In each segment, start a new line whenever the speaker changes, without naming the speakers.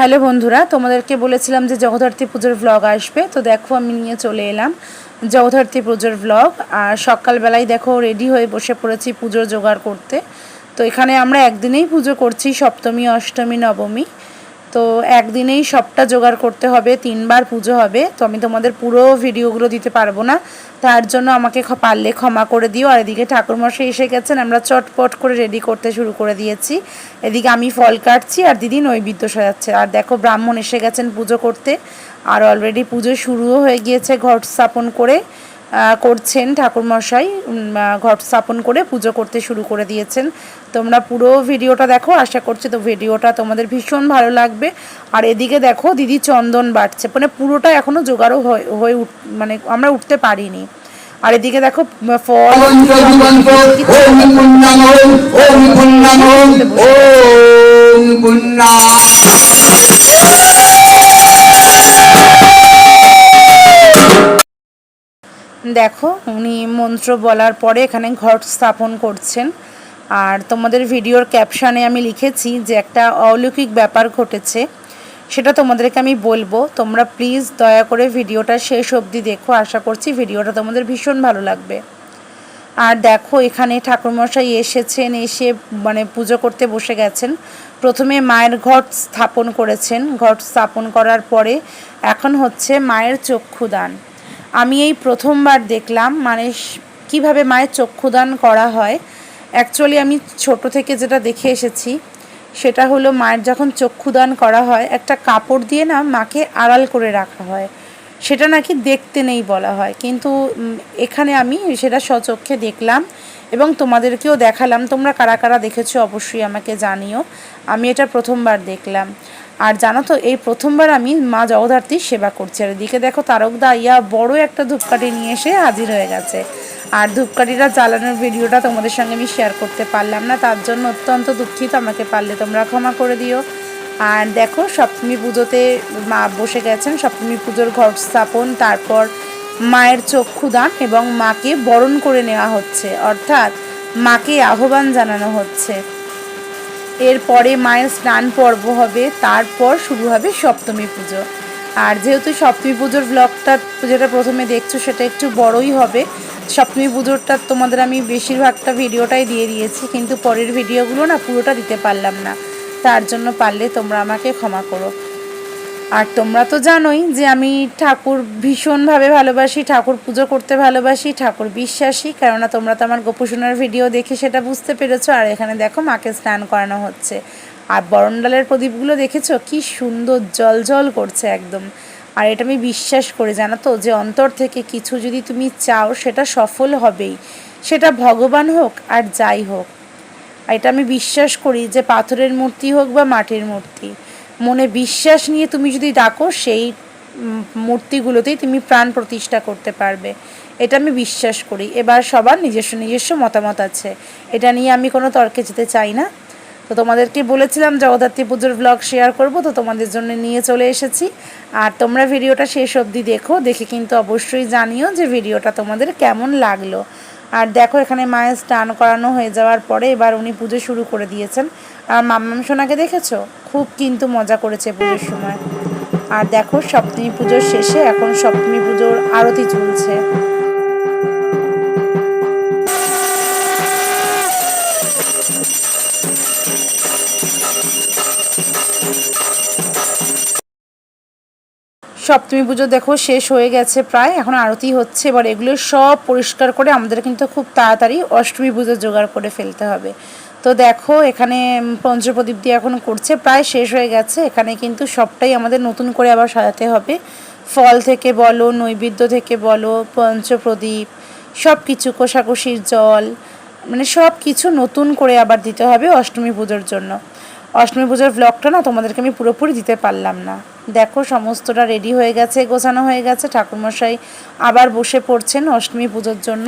Hello বন্ধুরা, তোমাদেরকে বলেছিলাম যে জগদ্ধাত্রী পুজোর ভ্লগ আসবে, তো দেখো আমি নিয়ে চলে এলাম জগদ্ধাত্রী পুজোর ভ্লগ আর সকালবেলায় দেখো রেডি হয়ে বসে পড়েছি পুজোর জোগাড় করতে। তো এখানে আমরা একদিনেই পুজো করছি সপ্তমী, অষ্টমী, নবমী। তো একদিনেই সবটা জোগাড় করতে হবে, তিনবার পুজো হবে, তো আমি তোমাদের পুরো ভিডিওগুলো দিতে পারব না। তার জন্য আমাকে পারলে ক্ষমা করে দিও। আর এদিকে ঠাকুরমশাই এসে গেছেন, আমরা চটপট করে রেডি করতে শুরু করে দিয়েছি। এদিকে আমি ফল কাটছি আর দিদি নৈবেদ্য সাজাচ্ছে। আর দেখো ব্রাহ্মণ এসে গেছেন পুজো করতে। আর অলরেডি পুজো শুরুও হয়ে গিয়েছে ঘট স্থাপন করে করছেন ঠাকুরমশাই। ঘট স্থাপন করে পুজো করতে শুরু করে দিয়েছেন। তোমরা পুরো ভিডিওটা দেখো, আশা করছি তো ভিডিওটা তোমাদের ভীষণ ভালো লাগবে। আর এদিকে দেখো, দিদি চন্দন বাড়ছে মানে পুরোটা এখনও জোগাড়ও হয়ে উঠ মানে আমরা উঠতে পারিনি। আর এদিকে দেখো ফল, দেখো, উনি মন্ত্র বলার পরে এখানে ঘট স্থাপন করছেন। আর তোমাদের ভিডিওর ক্যাপশানে আমি লিখেছি যে একটা অলৌকিক ব্যাপার ঘটেছে। সেটা তোমাদেরকে আমি বলব। তোমরা প্লিজ দয়া করে ভিডিওটা শেষ অবধি দেখো। আশা করছি ভিডিওটা তোমাদের ভীষণ ভালো লাগবে। আর দেখো, এখানে ঠাকুরমশাই এসেছেন, এসে মানে পুজো করতে বসে গেছেন। প্রথমে মায়ের ঘট স্থাপন করেছেন। ঘট স্থাপন করার পরে এখন হচ্ছে মায়ের চক্ষুদান। আমি এই প্রথমবার দেখলাম মানে কীভাবে মায়ের চক্ষুদান করা হয় অ্যাকচুয়ালি আমি ছোট থেকে যেটা দেখে এসেছি, সেটা হলো মায়ের যখন চক্ষুদান করা হয়, একটা কাপড় দিয়ে না মাকে আড়াল করে রাখা হয়। সেটা নাকি দেখতে নেই বলা হয়। কিন্তু এখানে আমি সেটা সচক্ষে দেখলাম এবং তোমাদেরকেও দেখালাম। তোমরা কারা কারা দেখেছ অবশ্যই আমাকে জানিও। আমি এটা প্রথমবার দেখলাম। আর জানো তো, এই প্রথমবার আমি মা জগদ্ধাত্রীর সেবা করছি। আর এদিকে দেখো তারকদা ইয়া বড় একটা ধূপকাঠি নিয়ে এসে হাজির হয়ে গেছে। আর ধূপকাঠিটা জ্বালানোর ভিডিওটা তোমাদের সঙ্গে আমি শেয়ার করতে পারলাম না, তার জন্য অত্যন্ত দুঃখিত, আমাকে পারলে তোমরা ক্ষমা করে দিও। আর দেখো, সপ্তমী পুজোতে মা বসে গেছেন, সপ্তমী পুজোর ঘট স্থাপন, তারপর মায়ের চক্ষুদান এবং মাকে বরণ করে নেওয়া হচ্ছে, অর্থাৎ মাকে আহ্বান জানানো হচ্ছে। এরপরে মায়ের স্নান পর্ব হবে, তারপর শুরু হবে সপ্তমী পুজো। আর যেহেতু সপ্তমী পুজোর ব্লগটা যেটা প্রথমে দেখছ, সেটা একটু বড়ই হবে সপ্তমী পুজোরটা তোমাদের আমি বেশিরভাগটা ভিডিওটাই দিয়ে দিয়েছি, কিন্তু পরের ভিডিওগুলো না পুরোটা দিতে পারলাম না। তার জন্য পারলে তোমরা আমাকে ক্ষমা করো। আর তোমরা তো জানোই যে আমি ঠাকুর ভীষণভাবে ভালোবাসি, ঠাকুর পুজো করতে ভালোবাসি, ঠাকুর বিশ্বাসী, কেননা তোমরা তো আমার গোপুসোনার ভিডিও দেখে সেটা বুঝতে পেরেছ, আর এখানে দেখো মাকে স্নান করানো হচ্ছে। আর বরণডালের প্রদীপগুলো দেখেছ? কি সুন্দর জল জল করছে একদম। আর এটা আমি বিশ্বাস করি, জানো তো, যে অন্তর থেকে কিছু যদি তুমি চাও, সেটা সফল হবেই। সেটা ভগবান হোক আর যাই হোক। আর এটা আমি বিশ্বাস করি যে পাথরের মূর্তি হোক বা মাটির মূর্তি, মনে বিশ্বাস নিয়ে তুমি যদি ডাকো, সেই মূর্তিগুলোতেই তুমি প্রাণ প্রতিষ্ঠা করতে পারবে। এটা আমি বিশ্বাস করি। এবার সবার নিজস্ব নিজস্ব মতামত আছে। এটা নিয়ে আমি কোনো তর্কে যেতে চাই না। তো তোমাদেরকে বলেছিলাম জগদ্ধাত্রী পুজোর ব্লগ শেয়ার করব, তো তোমাদের জন্য নিয়ে চলে এসেছি। আর তোমরা ভিডিওটা শেষ অবধি দেখো, দেখে কিন্তু অবশ্যই জানিও যে ভিডিওটা তোমাদের কেমন লাগল। আর দেখো, এখানে মায়ের স্নান করানো হয়ে যাওয়ার পরে এবার উনি পুজো শুরু করে দিয়েছেন। আর মাম্মাম সোনাকে দেখেছ? খুব কিন্তু মজা করেছে পুজোর সময়। আর দেখো, সপ্তমী পুজোর শেষে এখন সপ্তমী পুজোর আরতি চলছে। সপ্তমী পুজো দেখো শেষ হয়ে গেছে প্রায়, এখন আরতি হচ্ছে। এবার এগুলো সব পরিষ্কার করে আমাদের কিন্তু খুব তাড়াতাড়ি অষ্টমী পুজো জোগাড় করে ফেলতে হবে। তো দেখো এখানে পঞ্চপ্রদীপ দিয়ে এখন করছে, প্রায় শেষ হয়ে গেছে। এখানে কিন্তু সবটাই আমাদের নতুন করে আবার সাজাতে হবে। ফল থেকে বলো, নৈবেদ্য থেকে বলো, পঞ্চপ্রদীপ সব কিছু কোষাকুষির জল মানে সব কিছু নতুন করে আবার দিতে হবে অষ্টমী পুজোর জন্য। অষ্টমী পুজোর ব্লগটা না তোমাদেরকে আমি পুরোপুরি দিতে পারলাম না। দেখো, সমস্তটা রেডি হয়ে গেছে, গোছানো হয়ে গেছে। ঠাকুরমশাই আবার বসে পড়ছেন অষ্টমী পুজোর জন্য।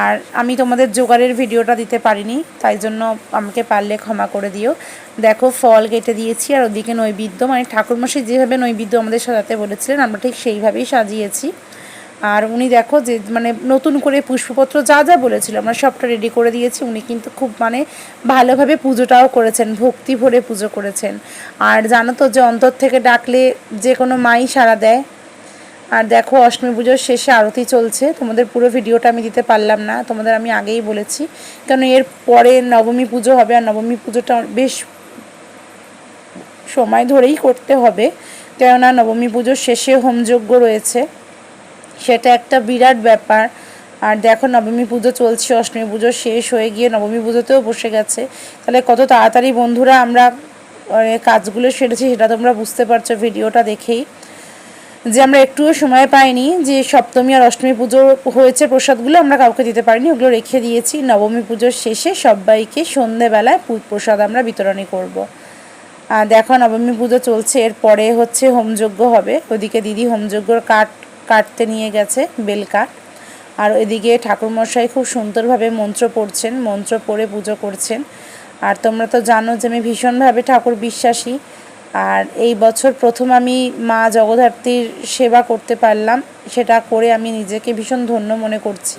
আর আমি তোমাদের জোগাড়ের ভিডিওটা দিতে পারিনি, তাই জন্য আমাকে পারলে ক্ষমা করে দিও। দেখো, ফল কেটে দিয়েছি আর ওদিকে নৈবেদ্য। মানে ঠাকুরমশাই যেভাবে নৈবেদ্য আমাদের সাজাতে বলেছিলেন, আমরা ঠিক সেইভাবেই সাজিয়েছি। আর উনি দেখো যে মানে নতুন করে পুষ্পপত্র যা যা বলেছিল, আমরা সবটা রেডি করে দিয়েছি। উনি কিন্তু খুব মানে ভালোভাবে পুজোটাও করেছেন, ভক্তি ভরে পুজো করেছেন। আর জানো তো যে অন্তর থেকে ডাকলে যে কোনো মাই সাড়া দেয়। আর দেখো অষ্টমী পুজোর শেষে আরতি চলছে। তোমাদের পুরো ভিডিওটা আমি দিতে পারলাম না, তোমাদের আমি আগেই বলেছি। কারণ এর পরে নবমী পুজো হবে, আর নবমী পুজোটা বেশ সময় ধরেই করতে হবে। কেননা নবমী পুজোর শেষে হোমযজ্ঞ রয়েছে। সেটা একটা বিরাট ব্যাপার। আর দেখো নবমী পুজো চলছে অষ্টমী পুজো শেষ হয়ে গিয়ে নবমী পুজোতেও বসে গেছে। তাহলে কত তাড়াতাড়ি বন্ধুরা আমরা মানে, কাজগুলো সেরেছি সেটা তোমরা বুঝতে পারছ ভিডিওটা দেখেই। যে আমরা একটুও সময় পাইনি যে সপ্তমী আর অষ্টমী পুজো হয়েছে প্রসাদগুলো আমরা কাউকে দিতে পারিনি ওগুলো রেখে দিয়েছি। নবমী পুজোর শেষে সবাইকে সন্ধেবেলায় প্রসাদ আমরা বিতরণী করব। আর দেখো নবমী পুজো চলছে এরপরে হচ্ছে হোমযজ্ঞ হবে। ওদিকে দিদি হোমযজ্ঞর কাঠ কাটতে নিয়ে গেছে, বেল কাঠ। আর ওইদিকে ঠাকুরমশাই খুব সুন্দরভাবে মন্ত্র পড়ছেন, মন্ত্র পড়ে পুজো করছেন। আর তোমরা তো জানো যে আমি ভীষণভাবে ঠাকুর বিশ্বাসী। আর এই বছর প্রথম আমি মা জগদ্ধাত্রীর সেবা করতে পারলাম, সেটা করে আমি নিজেকে ভীষণ ধন্য মনে করছি।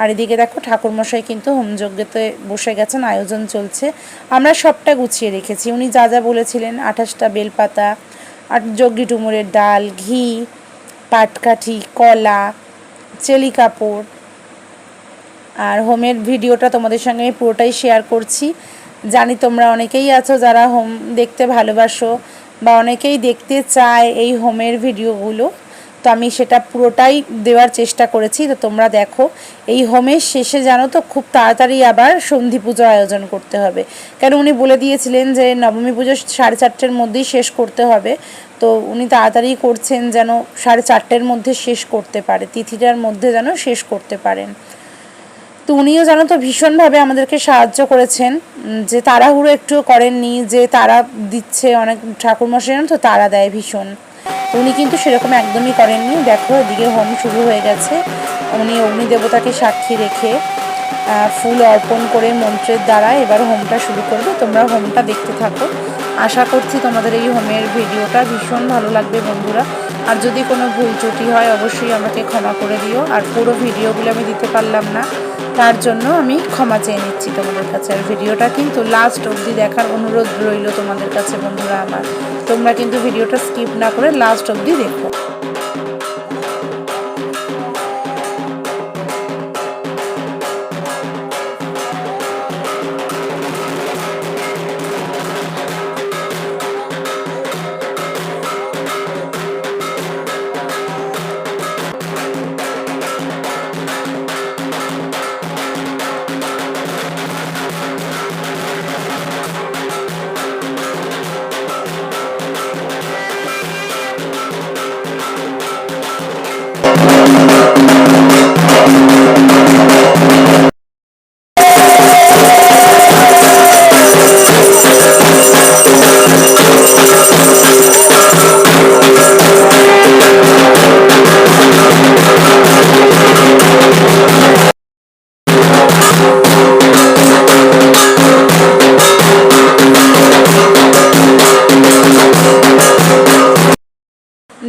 আর এদিকে দেখো ঠাকুরমশাই কিন্তু হোমযজ্ঞতে বসে গেছেন, আয়োজন চলছে। আমরা সবটা গুছিয়ে রেখেছি। উনি যা যা বলেছিলেন, আঠাশটা বেলপাতা, আর জগ্গি টুমুরের ডাল, ঘি পাটকাঠি, কলা, চেলি কাপড়। আর হোমের ভিডিওটা তোমাদের সঙ্গে আমি পুরোটাই শেয়ার করছি। জানি তোমরা অনেকেই আছো যারা হোম দেখতে ভালোবাসো বা অনেকেই দেখতে চায় এই হোমের ভিডিওগুলো। তো আমি সেটা পুরোটাই দেওয়ার চেষ্টা করেছি। তো তোমরা দেখো, এই হোমের শেষে জানো তো খুব তাড়াতাড়ি আবার সন্ধি পুজো আয়োজন করতে হবে। কেন উনি বলে দিয়েছিলেন যে নবমী পুজো সাড়ে চারটের মধ্যেই শেষ করতে হবে। তো উনি তাড়াতাড়ি করছেন যেন সাড়ে চারটের মধ্যে শেষ করতে পারে, তিথিটার মধ্যে যেন শেষ করতে পারেন। তো উনিও জানো তো ভীষণভাবে আমাদেরকে সাহায্য করেছেন যে তাড়াহুড়ো একটুও করেননি, যে তারা দিচ্ছে অনেক ঠাকুরমশাই তো তারা দেয় ভীষণ। উনি কিন্তু সেরকম একদমই করেননি। দেখো, এদিকে হোম শুরু হয়ে গেছে। উনি অগ্নি দেবতাকে সাক্ষী রেখে ফুল অর্পণ করে মন্ত্রের দ্বারা এবার হোমটা শুরু করবে। তোমরা হোমটা দেখতে থাকো। আশা করছি তোমাদের এই হোমের ভিডিওটা ভীষণ ভালো লাগবে বন্ধুরা। আর যদি কোনো ভুল ত্রুটি হয়, অবশ্যই আমাকে ক্ষমা করে দিও। আর পুরো ভিডিওগুলো আমি দিতে পারলাম না, তার জন্য আমি ক্ষমা চেয়ে নিচ্ছি তোমাদের কাছে। আর ভিডিওটা কিন্তু লাস্ট অবধি দেখার অনুরোধ রইল তোমাদের কাছে বন্ধুরা আমার। তোমরা কিন্তু ভিডিওটা স্কিপ না করে লাস্ট অবধি দেখো।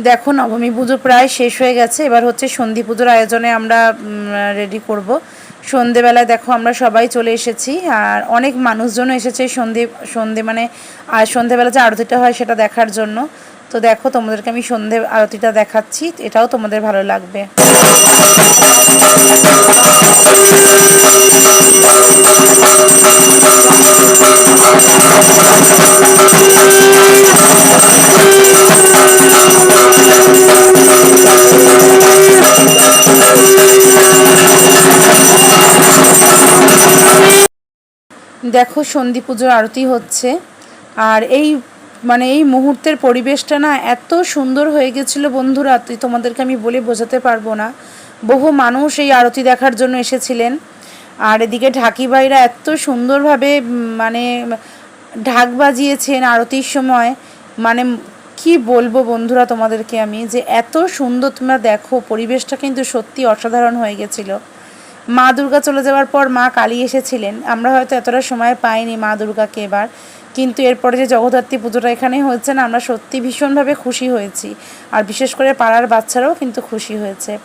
দেখো, নবমী পুজো প্রায় শেষ হয়ে গেছে। এবার হচ্ছে সন্ধি পুজোর আয়োজনে আমরা রেডি করব। সন্ধেবেলায় দেখো, আমরা সবাই চলে এসেছি। আর অনেক মানুষজনও এসেছে সন্ধে সন্ধে মানে আর সন্ধেবেলা যে আরতিটা হয় সেটা দেখার জন্য। তো দেখো, তোমাদেরকে আমি সন্ধে আরতিটা দেখাচ্ছি। এটাও তোমাদের ভালো লাগবে। দেখো সন্ধি পুজোর আরতি হচ্ছে। আর এই মানে এই মুহূর্তের পরিবেশটা না এত সুন্দর হয়ে গেছিল বন্ধুরা, তো তোমাদেরকে আমি বলে বোঝাতে পারব না। বহু মানুষ এই আরতি দেখার জন্য এসেছিলেন। আর এদিকে ঢাকি ভাইরা এত সুন্দরভাবে মানে ঢাক বাজিয়েছেন আরতির সময়। মানে কি বলব বন্ধুরা তোমাদেরকে আমি, যে এত সুন্দর তোমরা দেখো, পরিবেশটা কিন্তু সত্যি অসাধারণ হয়ে গেছিল। মা দুর্গা চলে যাওয়ার পর মা কালী এসেছিলেন। আমরা হয়তো এতটা সময় পাইনি মা দুর্গাকে এবার। কিন্তু এরপরে যে জগদ্ধাত্রী পুজোটা এখানে হয়েছে না, আমরা সত্যি ভীষণভাবে খুশি হয়েছি। আর বিশেষ করে পাড়ার বাচ্চারাও কিন্তু খুশি হয়েছে।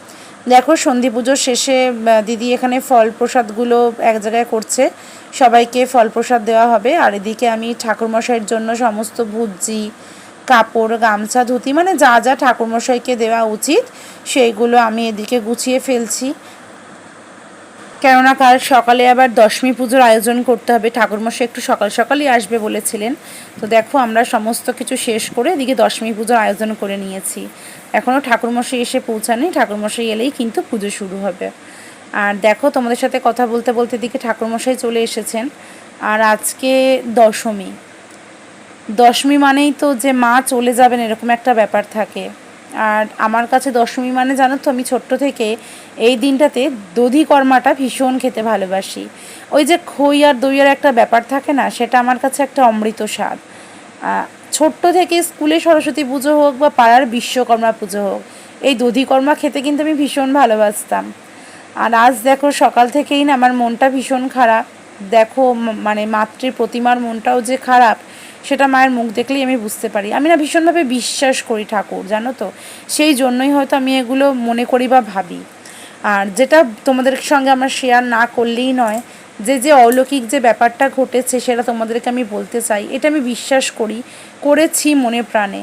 দেখো, সন্ধি পুজোর শেষে দিদি এখানে ফল প্রসাদগুলো এক জায়গায় করছে। সবাইকে ফল প্রসাদ দেওয়া হবে। আর এদিকে আমি ঠাকুরমশাইয়ের জন্য সমস্ত ভুজি, কাপড়, গামছা, ধুতি মানে যা যা ঠাকুরমশাইকে দেওয়া উচিত, সেইগুলো আমি এদিকে গুছিয়ে ফেলছি। কেননা কাল সকালে আবার দশমী পুজোর আয়োজন করতে হবে। ঠাকুরমশাই একটু সকাল সকালই আসবে বলেছিলেন। তো দেখো, আমরা সমস্ত কিছু শেষ করে এদিকে দশমী পুজোর আয়োজন করে নিয়েছি। এখনও ঠাকুরমশাই এসে পৌঁছানি ঠাকুরমশাই এলেই কিন্তু পুজো শুরু হবে। আর দেখো, তোমাদের সাথে কথা বলতে বলতে এদিকে ঠাকুরমশাই চলে এসেছেন। আর আজকে দশমী। দশমী মানেই তো যে মা চলে যাবেন, এরকম একটা ব্যাপার থাকে। আর আমার কাছে দশমী মানে জানো তো, আমি ছোট্ট থেকে এই দিনটাতে দধি কর্মাটা ভীষণ খেতে ভালোবাসি। ওই যে খই আর দইয়ের একটা ব্যাপার থাকে না, সেটা আমার কাছে একটা অমৃত স্বাদ। ছোট্ট থেকে স্কুলে সরস্বতী পুজো হোক বা পাড়ার বিশ্বকর্মা পুজো হোক, এই দধিকর্মা খেতে কিন্তু আমি ভীষণ ভালোবাসতাম। আর আজ দেখো, সকাল থেকেই না আমার মনটা ভীষণ খারাপ। দেখো মানে মাতৃ প্রতিমার মনটাও যে খারাপ সেটা মায়ের মুখ দেখলেই আমি বুঝতে পারি। আমি না ভীষণভাবে বিশ্বাস করি ঠাকুর, জানো তো? সেই জন্যই হয়তো আমি এগুলো মনে করি বা ভাবি। আর যেটা তোমাদের সঙ্গে আমার শেয়ার না করলেই নয়, যে যে অলৌকিক যে ব্যাপারটা ঘটেছে সেটা তোমাদেরকে আমি বলতে চাই, এটা আমি বিশ্বাস করি, করেছি মনে প্রাণে।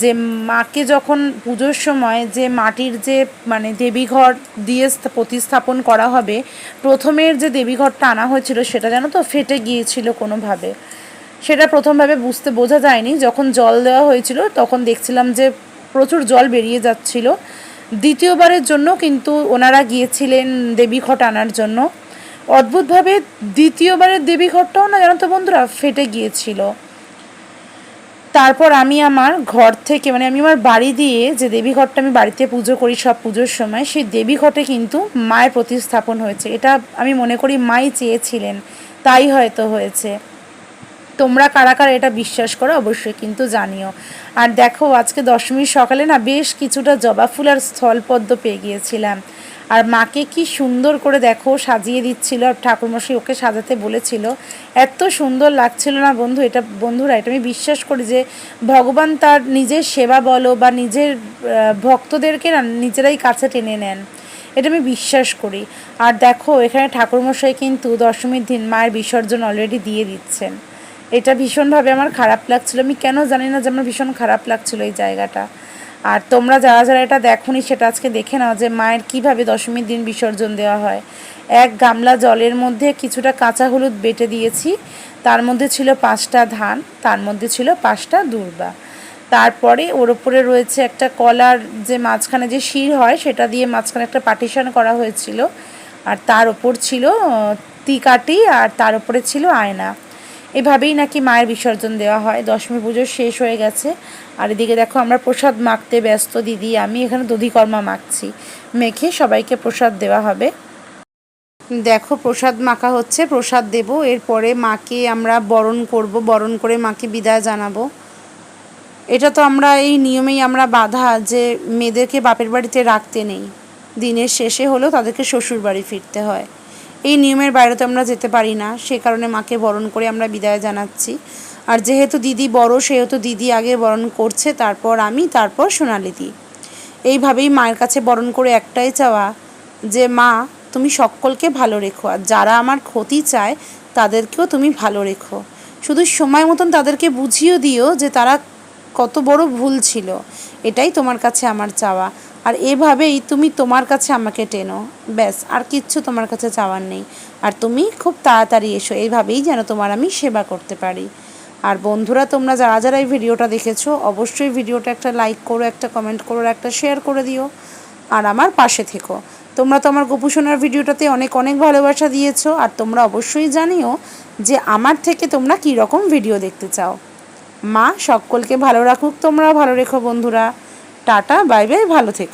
যে মাকে যখন পুজোর সময় যে মাটির যে মানে দেবীঘর দিয়ে প্রতিস্থাপন করা হবে, প্রথমের যে দেবীঘরটা আনা হয়েছিল সেটা জানো তো, ফেটে গিয়েছিল কোনোভাবে। সেটা প্রথমভাবে বুঝতে বোঝা যায়নি। যখন জল দেওয়া হয়েছিল, তখন দেখছিলাম যে প্রচুর জল বেরিয়ে যাচ্ছিল। দ্বিতীয়বারের জন্য কিন্তু ওনারা গিয়েছিলেন দেবীঘট আনার জন্য। অদ্ভুতভাবে দ্বিতীয়বারের দেবীঘটটাও না, জানো তো বন্ধুরা, ফেটে গিয়েছিল। তারপর আমি আমার ঘর থেকে মানে আমি আমার বাড়ি দিয়ে যে দেবীঘরটা আমি বাড়িতে পুজো করি সব পুজোর সময়, সেই দেবীঘটে কিন্তু মায়ের প্রতিস্থাপন হয়েছে। এটা আমি মনে করি মাই চেয়েছিলেন, তাই হয়তো হয়েছে। তোমরা কারা কারা এটা বিশ্বাস করো অবশ্যই কিন্তু জানিও। আর দেখো, আজকে দশমীর সকালে না বেশ কিছুটা জবা ফুল আর স্থলপদ্ম পেয়ে গিয়েছিলাম। আর মাকে কি সুন্দর করে দেখো, সাজিয়ে দিচ্ছিল আর ঠাকুরমশাই ওকে সাজাতে বলেছিল। এত সুন্দর লাগছিল না বন্ধু, এটা বন্ধুরা, এটা আমি বিশ্বাস করি যে ভগবান তার নিজের সেবা বলো বা নিজের ভক্তদেরকে না নিজেরাই কাছে টেনে নেন। এটা আমি বিশ্বাস করি। আর দেখো, এখানে ঠাকুরমশাই কিন্তু দশমীর দিন মায়ের বিসর্জন অলরেডি দিয়ে দিচ্ছেন। এটা ভীষণভাবে আমার খারাপ লাগছিল। আমি কেন জানি না যে আমার ভীষণ খারাপ লাগছিল এই জায়গাটা। আর তোমরা যারা যারা এটা দেখোনি, সেটা আজকে দেখে নাও যে মায়ের কীভাবে দশমীর দিন বিসর্জন দেওয়া হয়। এক গামলা জলের মধ্যে কিছুটা কাঁচা হলুদ বেটে দিয়েছি। তার মধ্যে ছিল পাঁচটা ধান, তার মধ্যে ছিল পাঁচটা দুর্বা। তারপরে ওর ওপরে রয়েছে একটা কলার যে মাঝখানে যে শির হয়, সেটা দিয়ে মাঝখানে একটা পার্টিশন করা হয়েছিল। আর তার ওপর ছিল তিকাটি আর তার ওপরে ছিল আয়না। এভাবেই নাকি মায়ের বিসর্জন দেওয়া হয়। দশমী পুজো শেষ হয়ে গেছে। আর এদিকে দেখো, আমরা প্রসাদ মাখতে ব্যস্ত, দিদি, আমি এখানে দধিকর্মা মাখছি। মেখে সবাইকে প্রসাদ দেওয়া হবে। দেখো, প্রসাদ মাখা হচ্ছে, প্রসাদ দেব। এরপরে মাকে আমরা বরণ করব। বরণ করে মাকে বিদায় জানাব। এটা তো আমরা, এই নিয়মেই আমরা বাধা যে মেয়েদেরকে বাপের বাড়িতে রাখতে নেই। দিনের শেষে হলেও তাদেরকে শ্বশুর বাড়ি ফিরতে হয়। এই নিয়মের বাইরে তো আমরা যেতে পারি না। সে কারণে মাকে বরণ করে আমরা বিদায় জানাচ্ছি। আর যেহেতু দিদি বড়, সেহেতু দিদি আগে বরণ করছে, তারপর আমি, তারপর সোনালি দি। এইভাবেই মায়ের কাছে বরণ করে একটাই চাওয়া যে, মা, তুমি সকলকে ভালো রেখো। আর যারা আমার ক্ষতি চায়, তাদেরকেও তুমি ভালো রেখো। শুধু সময় মতন তাদেরকে বুঝিয়ে দিও যে, তারা কত বড় ভুল ছিল। এটাই তোমার কাছে আমার চাওয়া। আর এভাবেই তুমি তোমার কাছে আমাকে টেনো। ব্যাস, আর কিচ্ছু তোমার কাছে চাওয়ার নেই। আর তুমি খুব তাড়াতাড়ি এসো, এইভাবেই যেন তোমার আমি সেবা করতে পারি। আর বন্ধুরা, তোমরা যারা যারা এই ভিডিওটা দেখেছ, অবশ্যই ভিডিওটা একটা লাইক করো, একটা কমেন্ট করো একটা শেয়ার করে দিও। আর আমার পাশে থেকো। তোমরা তো আমার গোপুসোনার ভিডিওটাতে অনেক অনেক ভালোবাসা দিয়েছ, আর তোমরা অবশ্যই জানিও যে আমার থেকে তোমরা কী রকম ভিডিও দেখতে চাও। মা, সকলকে ভালো রাখুক, তোমরাও ভালো রেখো বন্ধুরা। টাটা বাই বাই ভালো থেকো।